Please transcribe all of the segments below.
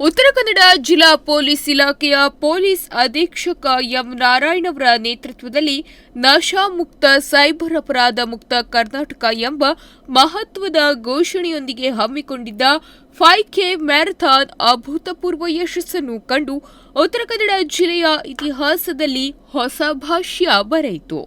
ಉತ್ತರ ಕನ್ನಡ ಜಿಲ್ಲಾ ಪೊಲೀಸ್ ಇಲಾಖೆಯ ಪೊಲೀಸ್ ಅಧೀಕ್ಷಕ ಎಂ ನಾರಾಯಣವರ ನೇತೃತ್ವದಲ್ಲಿ ನಶಾ ಮುಕ್ತ ಸೈಬರ್ ಅಪರಾಧ ಮುಕ್ತ ಕರ್ನಾಟಕ ಎಂಬ ಮಹತ್ವದ ಘೋಷಣೆಯೊಂದಿಗೆ ಹಮ್ಮಿಕೊಂಡಿದ್ದ ಫೈ ಕೆ ಮ್ಯಾರಥಾನ್ ಅಭೂತಪೂರ್ವ ಯಶಸ್ಸನ್ನು ಕಂಡು ಉತ್ತರ ಕನ್ನಡ ಜಿಲ್ಲೆಯ ಇತಿಹಾಸದಲ್ಲಿ ಹೊಸ ಭಾಷ್ಯ ಬರೆಯಿತು.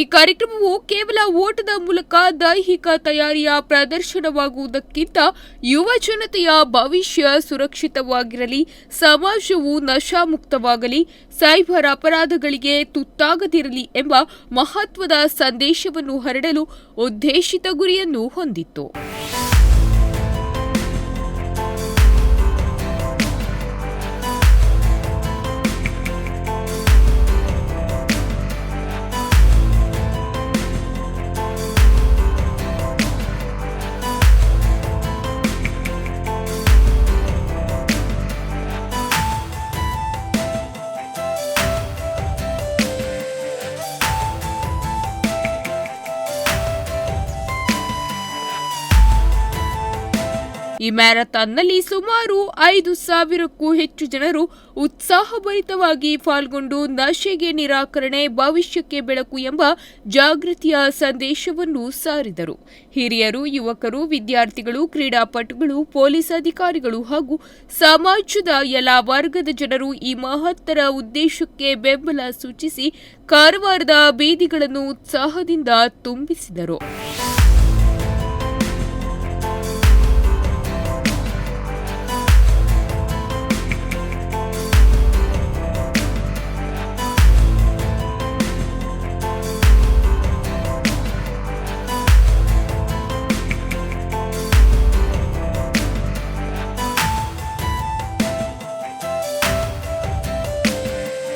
ಈ ಕಾರ್ಯಕ್ರಮವು ಕೇವಲ ಓಟದ ಮೂಲಕ ದೈಹಿಕ ತಯಾರಿಯ ಪ್ರದರ್ಶನವಾಗುವುದಕ್ಕಿಂತ ಯುವ ಜನತೆಯ ಭವಿಷ್ಯ ಸುರಕ್ಷಿತವಾಗಿರಲಿ, ಸಮಾಜವು ನಶಾಮುಕ್ತವಾಗಲಿ, ಸೈಬರ್ ಅಪರಾಧಗಳಿಗೆ ತುತ್ತಾಗದಿರಲಿ ಎಂಬ ಮಹತ್ವದ ಸಂದೇಶವನ್ನು ಹರಡಲು ಉದ್ದೇಶಿತ ಗುರಿಯನ್ನು ಹೊಂದಿತ್ತು. ಈ ಮ್ಯಾರಥಾನ್ನಲ್ಲಿ ಸುಮಾರು ಐದು ಸಾವಿರಕ್ಕೂ ಹೆಚ್ಚು ಜನರು ಉತ್ಸಾಹಭರಿತವಾಗಿ ಪಾಲ್ಗೊಂಡು ನಶೆಗೆ ನಿರಾಕರಣೆ, ಭವಿಷ್ಯಕ್ಕೆ ಬೆಳಕು ಎಂಬ ಜಾಗೃತಿಯ ಸಂದೇಶವನ್ನು ಸಾರಿದರು. ಹಿರಿಯರು, ಯುವಕರು, ವಿದ್ಯಾರ್ಥಿಗಳು, ಕ್ರೀಡಾಪಟುಗಳು, ಪೊಲೀಸ್ ಅಧಿಕಾರಿಗಳು ಹಾಗೂ ಸಮಾಜದ ಎಲ್ಲ ವರ್ಗದ ಜನರು ಈ ಮಹತ್ತರ ಉದ್ದೇಶಕ್ಕೆ ಬೆಂಬಲ ಸೂಚಿಸಿ ಕಾರವಾರದ ಬೀದಿಗಳನ್ನು ಉತ್ಸಾಹದಿಂದ ತುಂಬಿಸಿದರು.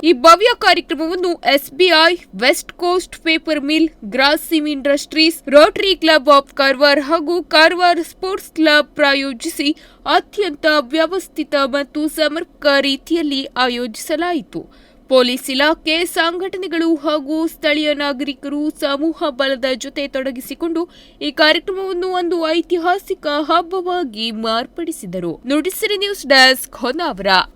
ಈ ಭವ್ಯ ಕಾರ್ಯಕ್ರಮವನ್ನು SBI, west coast paper mill Grasim industries, rotary club of Karwar ಹಾಗೂ ಕಾರವಾರ್ ಸ್ಪೋರ್ಟ್ಸ್ ಕ್ಲಬ್ ಪ್ರಾಯೋಜಿಸಿ ಅತ್ಯಂತ ವ್ಯವಸ್ಥಿತ ಮತ್ತು ಸಮರ್ಪಕ ರೀತಿಯಲ್ಲಿ ಆಯೋಜಿಸಲಾಯಿತು. ಪೊಲೀಸ್ ಇಲಾಖೆ, ಸಂಘಟನೆಗಳು ಹಾಗೂ ಸ್ಥಳೀಯ ನಾಗರಿಕರು ಸಮೂಹ ಬಲದ ಜೊತೆ ತೊಡಗಿಸಿಕೊಂಡು ಈ ಕಾರ್ಯಕ್ರಮವನ್ನು ಒಂದು ಐತಿಹಾಸಿಕ ಹಬ್ಬವಾಗಿ ಮಾರ್ಪಡಿಸಿದರು. Nudisiri news desk Honnavar.